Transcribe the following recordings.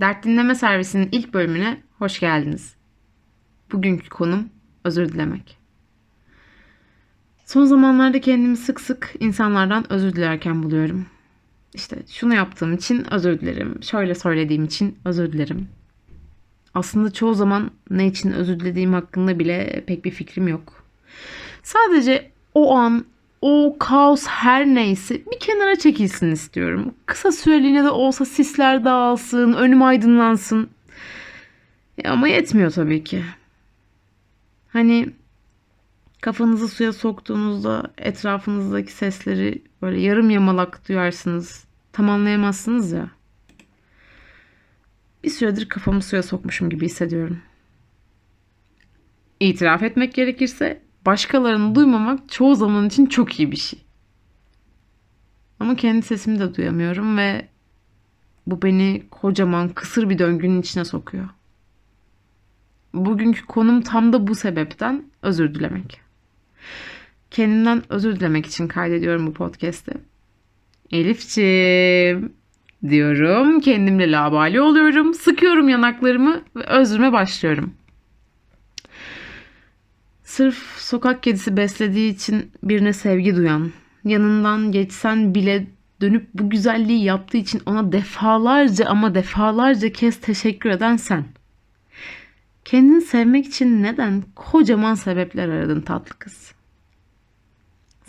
Dert Dinleme Servisi'nin ilk bölümüne hoş geldiniz. Bugünkü konum özür dilemek. Son zamanlarda kendimi sık sık insanlardan özür dilerken buluyorum. İşte şunu yaptığım için özür dilerim, şöyle söylediğim için özür dilerim. Aslında çoğu zaman ne için özür dilediğim hakkında bile pek bir fikrim yok. Sadece o an o kaos her neyse bir kenara çekilsin istiyorum. Kısa süreliğine de olsa sisler dağılsın, önüm aydınlansın. Ya ama yetmiyor tabii ki. Hani kafanızı suya soktuğunuzda etrafınızdaki sesleri böyle yarım yamalak duyarsınız. Tam anlayamazsınız ya. Bir süredir kafamı suya sokmuşum gibi hissediyorum. İtiraf etmek gerekirse başkalarını duymamak çoğu zaman için çok iyi bir şey. Ama kendi sesimi de duyamıyorum ve bu beni kocaman kısır bir döngünün içine sokuyor. Bugünkü konum tam da bu sebepten özür dilemek. Kendimden özür dilemek için kaydediyorum bu podcast'i. Elifciğim diyorum. Kendimle labali oluyorum. Sıkıyorum yanaklarımı ve özrüme başlıyorum. Sırf sokak kedisi beslediği için birine sevgi duyan, yanından geçsen bile dönüp bu güzelliği yaptığı için ona defalarca ama defalarca kez teşekkür eden sen. Kendini sevmek için neden kocaman sebepler aradın tatlı kız?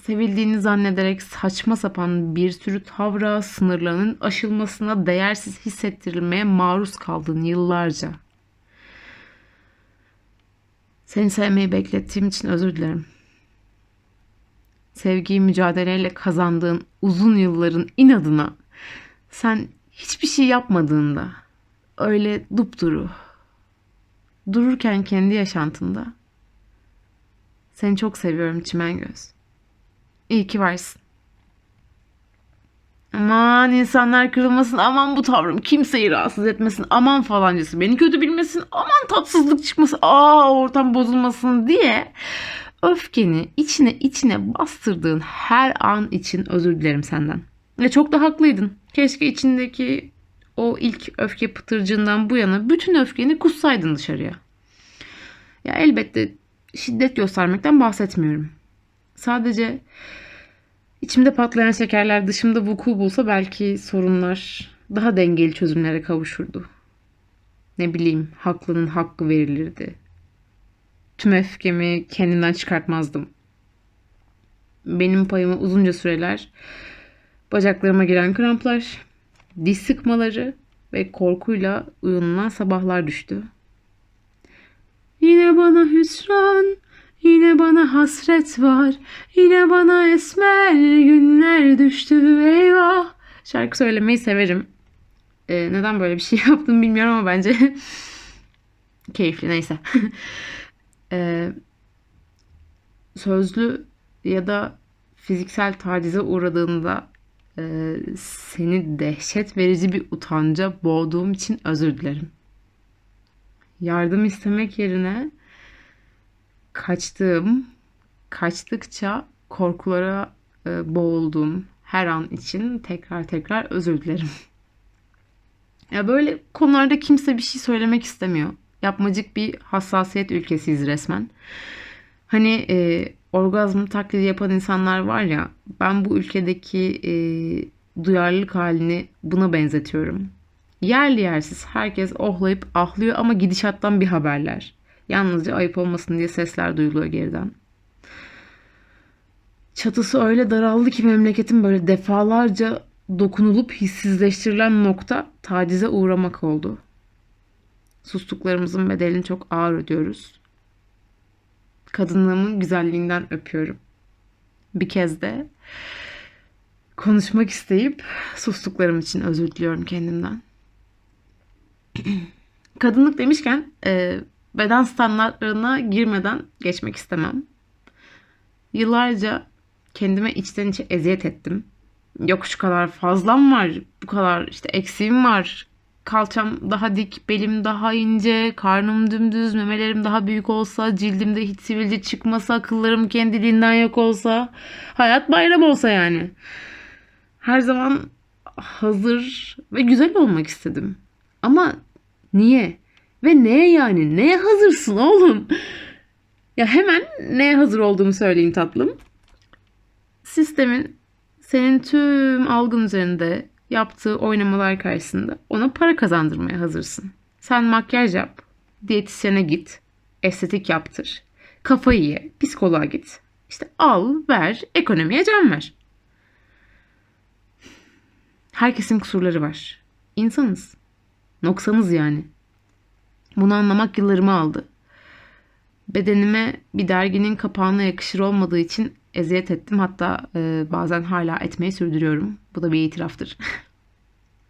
Sevildiğini zannederek saçma sapan bir sürü tavra sınırlarının aşılmasına değersiz hissettirilmeye maruz kaldın yıllarca. Seni sevmeyi beklettiğim için özür dilerim. Sevgiyi mücadeleyle kazandığın uzun yılların inadına sen hiçbir şey yapmadığında öyle dupduru dururken kendi yaşantında seni çok seviyorum çimen göz. İyi ki varsın. Aman insanlar kırılmasın. Aman bu tavrım kimseyi rahatsız etmesin. Aman falancası beni kötü bilmesin. Aman tatsızlık çıkmasın. Aa ortam bozulmasın diye öfkeni içine içine bastırdığın her an için özür dilerim senden. Ve çok da haklıydın. Keşke içindeki o ilk öfke pıtırcığından bu yana bütün öfkeni kussaydın dışarıya. Ya elbette şiddet göstermekten bahsetmiyorum. Sadece İçimde patlayan şekerler dışımda vuku bulsa belki sorunlar daha dengeli çözümlere kavuşurdu. Ne bileyim haklının hakkı verilirdi. Tüm öfkemi kendimden çıkartmazdım. Benim payıma uzunca süreler bacaklarıma giren kramplar, diş sıkmaları ve korkuyla uyanılan sabahlar düştü. Yine bana hüsran, Yine bana hasret var. Yine bana esmer günler düştü. Eyvah. Şarkı söylemeyi severim. Ee, neden böyle bir şey yaptım bilmiyorum ama bence keyifli neyse. ee, sözlü ya da fiziksel tacize uğradığında e, seni dehşet verici bir utanca boğduğum için özür dilerim. Yardım istemek yerine kaçtığım, kaçtıkça korkulara e, boğulduğum her an için tekrar tekrar özür dilerim. Ya böyle konularda kimse bir şey söylemek istemiyor. Yapmacık bir hassasiyet ülkesiyiz resmen. Hani e, orgazm taklidi yapan insanlar var ya ben bu ülkedeki e, duyarlılık halini buna benzetiyorum. Yerli yersiz herkes ohlayıp ahlıyor ama gidişattan bir haberler. Yalnızca ayıp olmasın diye sesler duyuluyor geriden. Çatısı öyle daraldı ki memleketin böyle defalarca dokunulup hissizleştirilen nokta tacize uğramak oldu. Sustuklarımızın bedelini çok ağır ödüyoruz. Kadınlığımın güzelliğinden öpüyorum. Bir kez de konuşmak isteyip sustuklarım için özür diliyorum kendimden. Kadınlık demişken e, beden standartlarına girmeden geçmek istemem. Yıllarca kendime içten içe eziyet ettim. Yok şu kadar fazlam var, bu kadar işte eksiğim var. Kalçam daha dik, belim daha ince, karnım dümdüz, memelerim daha büyük olsa, cildimde hiç sivilce çıkmasa, akıllarım kendiliğinden yok olsa, hayat bayram olsa yani. Her zaman hazır ve güzel olmak istedim. Ama niye? Ve neye yani? Neye hazırsın oğlum? Ya hemen neye hazır olduğumu söyleyeyim tatlım. Sistemin senin tüm algın üzerinde yaptığı oynamalar karşısında ona para kazandırmaya hazırsın. Sen makyaj yap, diyetisyene git, estetik yaptır, kafayı ye, psikoloğa git. İşte al, ver, ekonomiye can ver. Herkesin kusurları var. İnsanız. Noksanız yani. Bunu anlamak yıllarımı aldı. Bedenime bir derginin kapağına yakışır olmadığı için eziyet ettim. Hatta e, bazen hala etmeyi sürdürüyorum. Bu da bir itiraftır.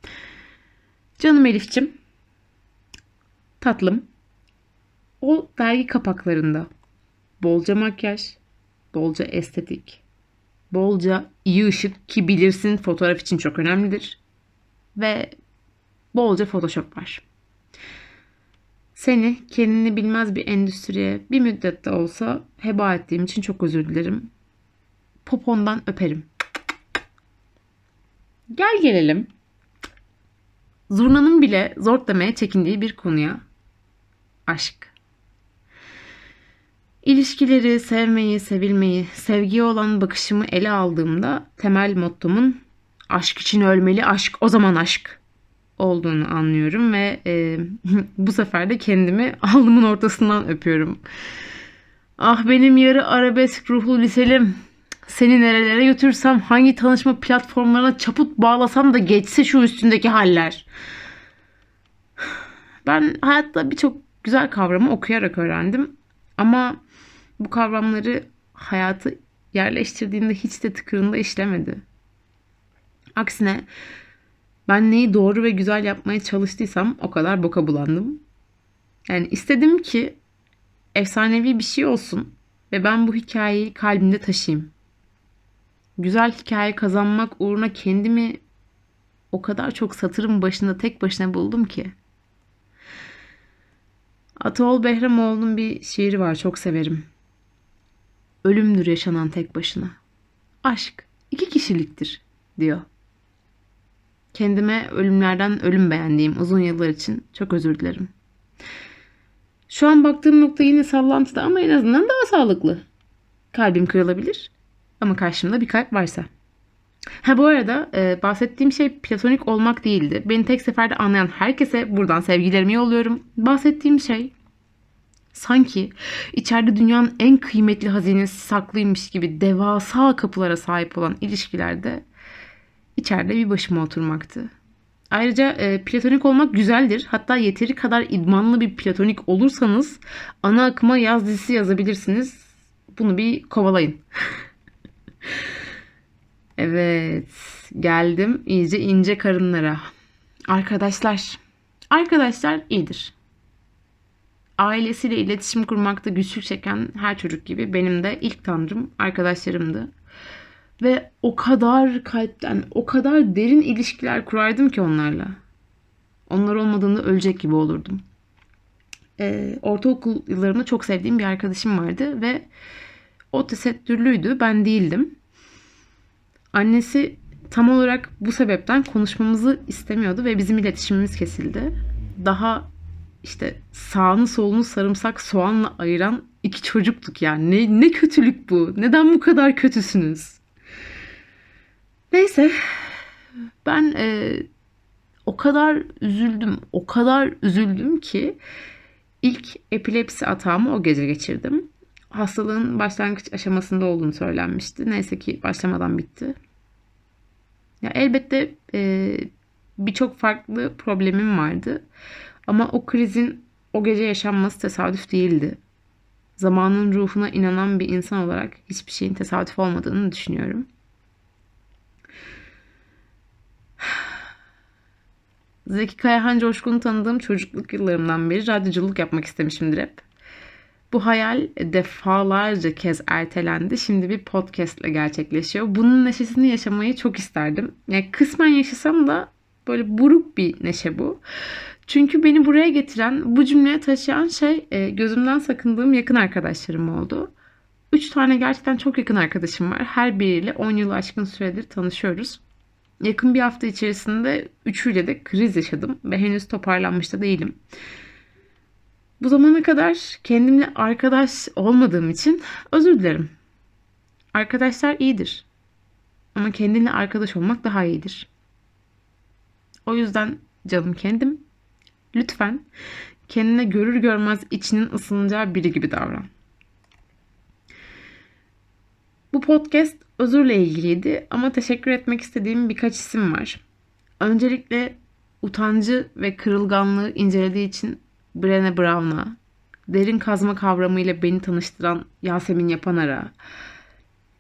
Canım Elif'cim. Tatlım. O dergi kapaklarında bolca makyaj, bolca estetik, bolca iyi ışık ki bilirsin fotoğraf için çok önemlidir. Ve bolca photoshop var. Seni kendini bilmez bir endüstriye bir müddet de olsa heba ettiğim için çok özür dilerim. Popondan öperim. Gel gelelim. Zurnanın bile zor demeye çekindiği bir konuya. Aşk. İlişkileri, sevmeyi, sevilmeyi, sevgiye olan bakışımı ele aldığımda temel mottomun aşk için ölmeli, aşk o zaman aşk olduğunu anlıyorum ve e, bu sefer de kendimi alnımın ortasından öpüyorum. Ah benim yarı arabesk ruhlu liselim. Seni nerelere götürsem, hangi tanışma platformlarına çaput bağlasam da geçse şu üstündeki haller. Ben hayatta birçok güzel kavramı okuyarak öğrendim. Ama bu kavramları hayatı yerleştirdiğinde hiç de tıkırında işlemedi. Aksine ben neyi doğru ve güzel yapmaya çalıştıysam o kadar boka bulandım. Yani istedim ki efsanevi bir şey olsun ve ben bu hikayeyi kalbimde taşıyayım. Güzel hikaye kazanmak uğruna kendimi o kadar çok satırın başında tek başına buldum ki. Ataol Behramoğlu'nun bir şiiri var çok severim. Ölümdür yaşanan tek başına. Aşk iki kişiliktir diyor. Kendime ölümlerden ölüm beğendiğim uzun yıllar için çok özür dilerim. Şu an baktığım nokta yine sallantıda ama en azından daha sağlıklı. Kalbim kırılabilir ama karşımda bir kalp varsa. Ha bu arada e, bahsettiğim şey platonik olmak değildi. Beni tek seferde anlayan herkese buradan sevgilerimi yolluyorum. Bahsettiğim şey sanki içeride dünyanın en kıymetli hazinesi saklıymış gibi devasa kapılara sahip olan ilişkilerde içeride bir başıma oturmaktı. Ayrıca e, platonik olmak güzeldir. Hatta yeteri kadar idmanlı bir platonik olursanız ana akıma yaz dizisi yazabilirsiniz. Bunu bir kovalayın. evet, geldim iyice ince karınlara. Arkadaşlar, arkadaşlar iyidir. Ailesiyle iletişim kurmakta güçlük çeken her çocuk gibi benim de ilk tanrım arkadaşlarımdı. Ve o kadar kalpten, o kadar derin ilişkiler kurardım ki onlarla. Onlar olmadığında ölecek gibi olurdum. Ee, ortaokul yıllarımda çok sevdiğim bir arkadaşım vardı ve o tesettürlüydü, ben değildim. Annesi tam olarak bu sebepten konuşmamızı istemiyordu ve bizim iletişimimiz kesildi. Daha işte sağını solunu sarımsak soğanla ayıran iki çocuktuk yani. Ne, ne kötülük bu? Neden bu kadar kötüsünüz? Neyse ben e, o kadar üzüldüm, o kadar üzüldüm ki ilk epilepsi atağımı o gece geçirdim. Hastalığın başlangıç aşamasında olduğunu söylenmişti. Neyse ki başlamadan bitti. Ya elbette e, birçok farklı problemim vardı. Ama o krizin o gece yaşanması tesadüf değildi. Zamanın ruhuna inanan bir insan olarak hiçbir şeyin tesadüf olmadığını düşünüyorum. Zeki Kayahan Coşkun'u tanıdığım çocukluk yıllarımdan beri radyoculuk yapmak istemişimdir hep. Bu hayal defalarca kez ertelendi. Şimdi bir podcast ile gerçekleşiyor. Bunun neşesini yaşamayı çok isterdim. Yani kısmen yaşasam da böyle buruk bir neşe bu. Çünkü beni buraya getiren, bu cümleye taşıyan şey e, gözümden sakındığım yakın arkadaşlarım oldu. Üç tane gerçekten çok yakın arkadaşım var. Her biriyle 10 yıl aşkın süredir tanışıyoruz. Yakın bir hafta içerisinde üçüyle de kriz yaşadım ve henüz toparlanmış da değilim. Bu zamana kadar kendimle arkadaş olmadığım için özür dilerim. Arkadaşlar iyidir. Ama kendinle arkadaş olmak daha iyidir. O yüzden canım kendim lütfen kendine görür görmez içinin ısınacağı biri gibi davran. Bu podcast özürle ilgiliydi ama teşekkür etmek istediğim birkaç isim var. Öncelikle utancı ve kırılganlığı incelediği için Brené Brown'a, derin kazma kavramıyla beni tanıştıran Yasemin Yapanar'a,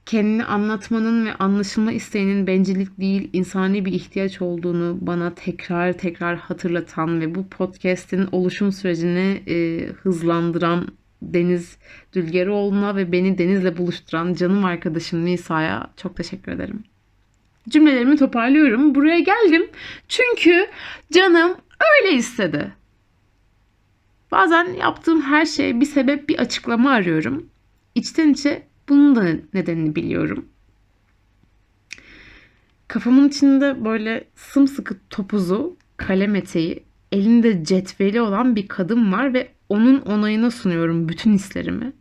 kendini anlatmanın ve anlaşılma isteğinin bencillik değil insani bir ihtiyaç olduğunu bana tekrar tekrar hatırlatan ve bu podcast'in oluşum sürecini e, hızlandıran Deniz Dülgeroğlu'na ve beni Deniz'le buluşturan canım arkadaşım Nisa'ya çok teşekkür ederim. Cümlelerimi toparlıyorum. Buraya geldim çünkü canım öyle istedi. Bazen yaptığım her şeye bir sebep, bir açıklama arıyorum. İçten içe bunun da nedenini biliyorum. Kafamın içinde böyle sımsıkı topuzu, kalem eteği, elinde cetveli olan bir kadın var ve onun onayına sunuyorum bütün hislerimi.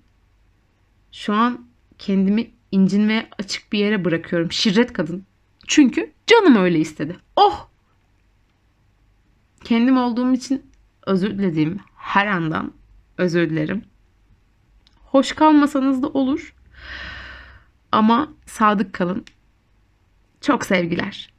Şu an kendimi incinmeye açık bir yere bırakıyorum. Şirret kadın. Çünkü canım öyle istedi. Oh! Kendim olduğum için özür dilediğim her andan özür dilerim. Hoş kalmasanız da olur. Ama sadık kalın. Çok sevgiler.